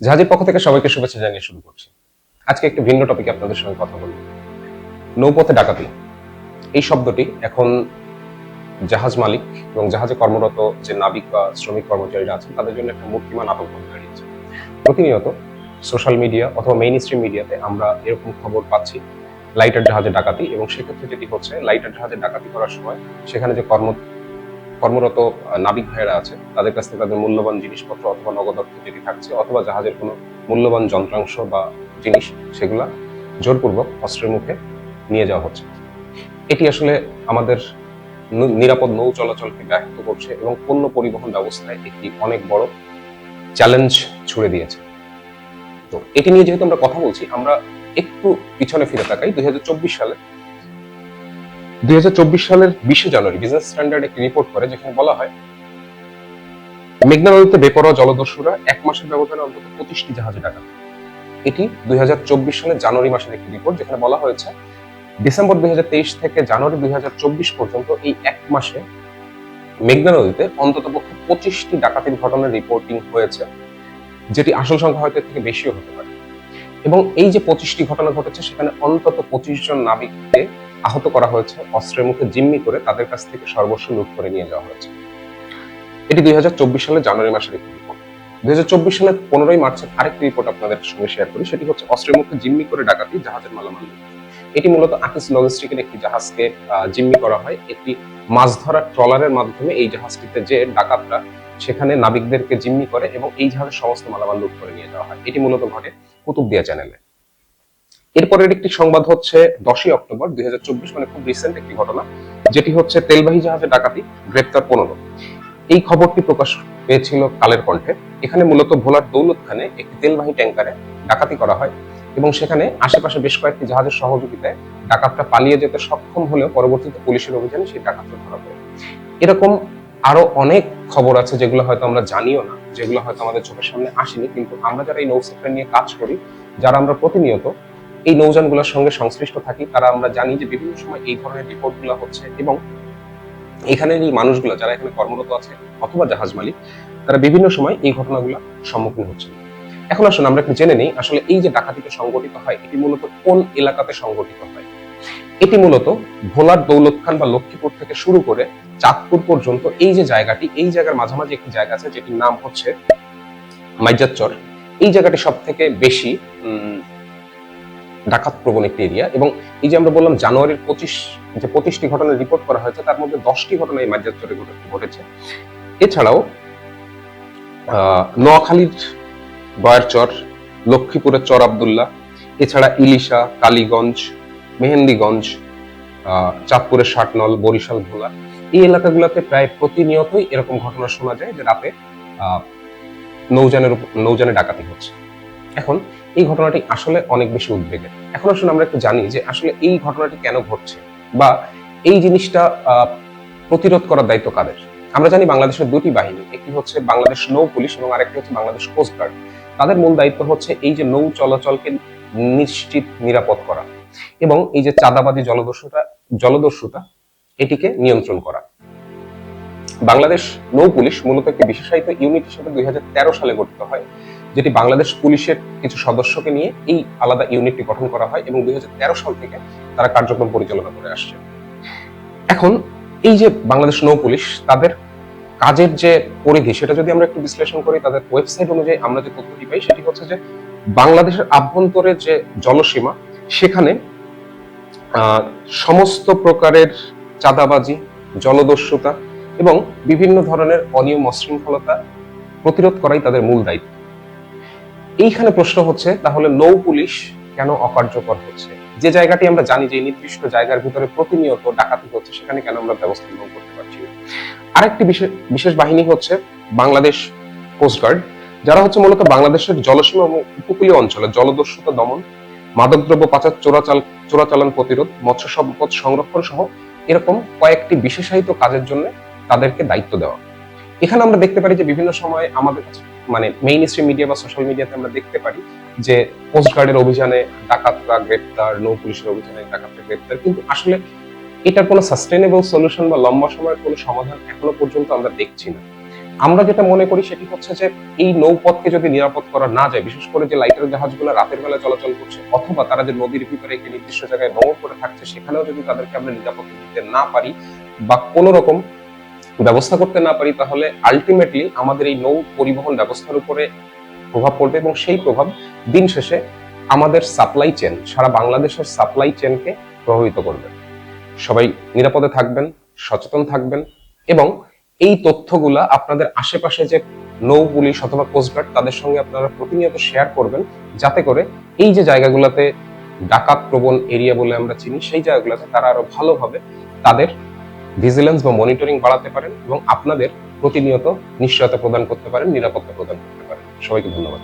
জাহাজের পক্ষ থেকে সবাইকে শুভেচ্ছা জানিয়ে শুরু করছি। আজকে একটি ভিন্ন টপিকে আপনাদের সঙ্গে কথা বলব। নৌপথে ডাকাতি। এই শব্দটি এখন জাহাজ মালিক এবং জাহাজে কর্মরত যে নাবিক বা শ্রমিক কর্মচারীরা আছেন, তাদের জন্য একটা মূর্তিমান আতঙ্ক দাঁড়িয়েছে প্রতিনিয়ত সোশ্যাল মিডিয়া অথবা মেইন স্ট্রিম মিডিয়াতে আমরা এরকম খবর পাচ্ছি লাইটার জাহাজে ডাকাতি এবং সেক্ষেত্রে যেটি হচ্ছে লাইটার জাহাজে ডাকাতি করার সময় সেখানে যে কর্ম কর্মরত নাবিক ভাইয়েরা আছে, তাদের কাছ থেকে তাদের মূল্যবান জিনিসপত্র অথবা নগদ অর্থ যেটি থাকছে অথবা জাহাজের কোনো মূল্যবান যন্ত্রাংশ বা জিনিস, সেগুলা জোরপূর্বক অস্ত্রের মুখে নিয়ে যাওয়া হচ্ছে। এটি আসলে আমাদের নিরাপদ নৌ চলাচলকে ব্যাহত করছে এবং পণ্য পরিবহন ব্যবস্থায় একটি অনেক বড় চ্যালেঞ্জ ছুড়ে দিয়েছে। তো এটি নিয়ে যেহেতু আমরা কথা বলছি, আমরা একটু পিছনে ফিরে তাকাই। দুই হাজার চব্বিশ সালে দুই সালের বিশে জানুয়ারি বিজনেস স্ট্যান্ডার্ড একটি রিপোর্ট করে যেখানে বলা হয় মেঘনা নদীতে বেপরোয়া জলদস্যুরা এক মাসের ব্যবধানে অন্তত পঁচিশটি জাহাজে ডাকাত এটি দুই সালের জানুয়ারি মাসের একটি রিপোর্ট যেখানে বলা হয়েছে, ডিসেম্বর দুই হাজার তেইশ থেকে জানুয়ারি দুই হাজার চব্বিশ পর্যন্ত এই এক মাসে মেঘনা নদীতে অন্তত পক্ষে পঁচিশটি ডাকাতির ঘটনার রিপোর্টিং হয়েছে, যেটি আসল সংখ্যা হয়তো থেকে বেশিও হতে পারে। এবং এই যে পঁচিশটি ঘটনা ঘটেছে, সেখানে অন্তত পঁচিশ জন নাবিককে আহত করা হয়েছে। অস্ত্রের মুখে জিম্মি করে তাদের কাছ থেকে সর্বস্ব লুট করে নিয়ে যাওয়া হয়েছে। এটি দুই সালের জানুয়ারি মাসের একটি রিপোর্ট দুই সালের পনেরোই মার্চের আরেকটি রিপোর্ট আপনাদের সঙ্গে শেয়ার করি। সেটি হচ্ছে অস্ত্রের মুখে জিম্মি করে ডাকাতি জাহাজের মালামাল এটি মূলত আকিস লজিস্টিকের একটি জাহাজকে জিম্মি করা হয়। একটি মাছ ধরার ট্রলারের মাধ্যমে এই জাহাজটিতে যে ডাকাতরা সেখানে নাবিকদেরকে জিম্মি করে এবং এই জাহাজের সমস্ত মালামাল লুট করে নিয়ে যাওয়া হয়। এটি মূলত ঘটে কুতুবদিয়া চ্যানেলে এরপরের একটি সংবাদ হচ্ছে দশই অক্টোবর দুই মানে খুব রিসেন্ট একটি ঘটনা, যেটি হচ্ছে তেলবাহী জাহাজে ডাকাতি, গ্রেপ্তার পনেরো এই খবরটি প্রকাশ পেয়েছিল কালের কণ্ঠে। এখানে মূলত ভোলার দৌলত খানে একটি তেলবাহী ট্যাঙ্কারে ডাকাতি করা হয় এবং সেখানে আশেপাশে বেশ কয়েকটি জাহাজের সহযোগিতায় ডাকাতরা পালিয়ে যেতে সক্ষম হলেও পরবর্তীতে পুলিশের অভিযানে সেই ডাকাতরা ধরা পড়ে। এরকম আরও অনেক খবর আছে যেগুলো হয়তো আমরা জানিও না, যেগুলো হয়তো আমাদের চোখের সামনে আসেনি, কিন্তু আমরা যারা এই নৌ সেক্টর নিয়ে কাজ করি, যারা আমরা প্রতিনিয়ত এই নৌযানগুলোর সঙ্গে সংশ্লিষ্ট থাকি, তারা আমরা জানি যে বিভিন্ন সময় এই ধরনের রিপোর্টগুলো হচ্ছে এবং এখানের এই মানুষগুলো, যারা এখানে কর্মরত আছে অথবা জাহাজ মালিক, তারা বিভিন্ন সময় এই ঘটনাগুলো সম্মুখীন হচ্ছে এখন আসুন আমরা একটু জেনে নেই, আসলে এই যে ডাকাতিটা সংগঠিত হয়, এটি মূলত কোন এলাকাতে সংগঠিত হয়? এটি মূলত ভোলার দৌলত খান বা লক্ষ্মীপুর থেকে শুরু করে চাঁদপুর পর্যন্ত এই যে জায়গাটি, এই জায়গার মাঝামাঝি একটি জায়গা আছে যেটির নাম হচ্ছে মাইজাচ্চর এই জায়গাটি সব থেকে বেশি ডাকাত প্রবণ একটি এরিয়া এবং এই যে আমরা বললাম জানুয়ারির পঁচিশ, যে পঁচিশটি ঘটনা রিপোর্ট করা হয়েছে, তার মধ্যে দশটি ঘটনা এই মাইজাচ্চরে ঘটে- ঘটেছে। এছাড়াও নোয়াখালীর গয়ারচর লক্ষ্মীপুরের চর আবদুল্লাহ, এছাড়া ইলিশা, কালীগঞ্জ মেহেন্দিগঞ্জ চাঁদপুরের ষাটনল বরিশাল, ভোলা, এই এলাকাগুলোতে প্রায় প্রতিনিয়তই এরকম ঘটনা শোনা যায় যে রাতে উপর, নৌযানে ডাকাতি হচ্ছে। এখন এই ঘটনাটি আসলে অনেক বেশি উদ্বেগের। এখন আসলে আমরা একটু জানি যে আসলে এই ঘটনাটি কেন ঘটছে বা এই জিনিসটা প্রতিরোধ করার দায়িত্ব কাদের? আমরা জানি বাংলাদেশের দুটি বাহিনী, একটি হচ্ছে বাংলাদেশ নৌ পুলিশ এবং আরেকটি হচ্ছে বাংলাদেশ কোস্ট গার্ড। তাদের মূল দায়িত্ব হচ্ছে এই যে নৌ চলাচলকে নিশ্চিত, নিরাপদ করা। এবং এই যে চাঁদাবাদী জলদস্যুতা জলদস্যুতা এটিকে নিয়ন্ত্রণ করা। বাংলাদেশ নৌ পুলিশ মূলত একটি বিশেষায়িত ইউনিট হিসেবে দুই সালে গঠিত হয়, যেটি বাংলাদেশ পুলিশের কিছু সদস্যকে নিয়ে এই আলাদা ইউনিটটি গঠন করা হয় এবং দুই সাল থেকে তারা কার্যক্রম পরিচালনা করে আসছে। এখন এই যে বাংলাদেশ নৌ পুলিশ, তাদের কাজের যে পরিধি, সেটা যদি আমরা একটু বিশ্লেষণ করি, তাদের ওয়েবসাইট অনুযায়ী আমরা যে তথ্যটি পাই, সেটি হচ্ছে যে বাংলাদেশের আভ্যন্তরে যে জলসীমা সেখানে সমস্ত প্রকারের চাঁদাবাজি, জলদস্যুতা এবং বিভিন্ন ধরনের অনিয়ম, অশৃঙ্খলতা প্রতিরোধ করাই তাদের মূল দায়িত্ব। এইখানে প্রশ্ন হচ্ছে, তাহলে নৌ পুলিশ কেন অকার্যকর হচ্ছে? যে জায়গাটি আমরা জানি যে নির্দিষ্ট জায়গার ভিতরে প্রতিনিয়ত ডাকাতি হচ্ছে, সেখানে কেন আমরা ব্যবস্থা গ্রহণ করতে পারছি না? আরেকটি বিশেষ বিশেষ বাহিনী হচ্ছে বাংলাদেশ কোস্টগার্ড, যারা হচ্ছে মূলত বাংলাদেশের জলসীমা এবং উপকূলীয় অঞ্চলে জলদস্যুতা দমন মাদকদ্রব্য পাচার, চোরাচাল, চোরাচালান প্রতিরোধ, মৎস্য সম্পদ সংরক্ষণ সহ এরকম কয়েকটি বিশেষায়িত কাজের জন্য তাদেরকে দায়িত্ব দেওয়া। এখানে আমরা দেখতে পারি যে বিভিন্ন সময় আমাদের মানে মেইন স্ট্রিম মিডিয়া বা সোশ্যাল মিডিয়াতে আমরা দেখতে পারি যে কোস্টগার্ডের অভিযানে ডাকাতরা গ্রেপ্তার, নৌ পুলিশের অভিযানে ডাকাতরা গ্রেপ্তার, কিন্তু আসলে এটার কোনো সাস্টেনেবল সলিউশন বা লম্বা সময়ের কোনো সমাধান এখনও পর্যন্ত আমরা দেখছি না। আমরা যেটা মনে করি সেটি হচ্ছে যে এই নৌপথকে যদি নিরাপদ করা না যায়, বিশেষ করে যে লাইটার জাহাজগুলো রাতের বেলা চলাচল করছে, অথবা তারা যে নদীর ভিতরে একটি নির্দিষ্ট জায়গায় নোংর করে থাকছে, সেখানেও যদি তাদেরকে আমরা নিরাপত্তা দিতে না পারি বা কোনো রকম ব্যবস্থা করতে না পারি, তাহলে আলটিমেটলি আমাদের এই নৌ পরিবহন ব্যবস্থার উপরে প্রভাব পড়বে এবং সেই প্রভাব দিন শেষে আমাদের সাপ্লাই চেন সারা বাংলাদেশের সাপ্লাই চেনকে প্রভাবিত করবে। সবাই নিরাপদে থাকবেন, সচেতন থাকবেন এবং এই তথ্যগুলা আপনাদের আশেপাশে যে নৌ পুলিশ অথবা কোস্টগার্ড তাদের সঙ্গে আপনারা প্রতিনিয়ত শেয়ার করবেন, যাতে করে এই যে জায়গাগুলোতে ডাকাত প্রবণ এরিয়া বলে আমরা চিনি, সেই জায়গাগুলোতে তারা আরও ভালোভাবে তাদের ভিজিলেন্স বা মনিটরিং বাড়াতে পারেন এবং আপনাদের প্রতিনিয়ত নিশ্চয়তা প্রদান করতে পারেন, নিরাপত্তা প্রদান করতে পারেন। সবাইকে ধন্যবাদ।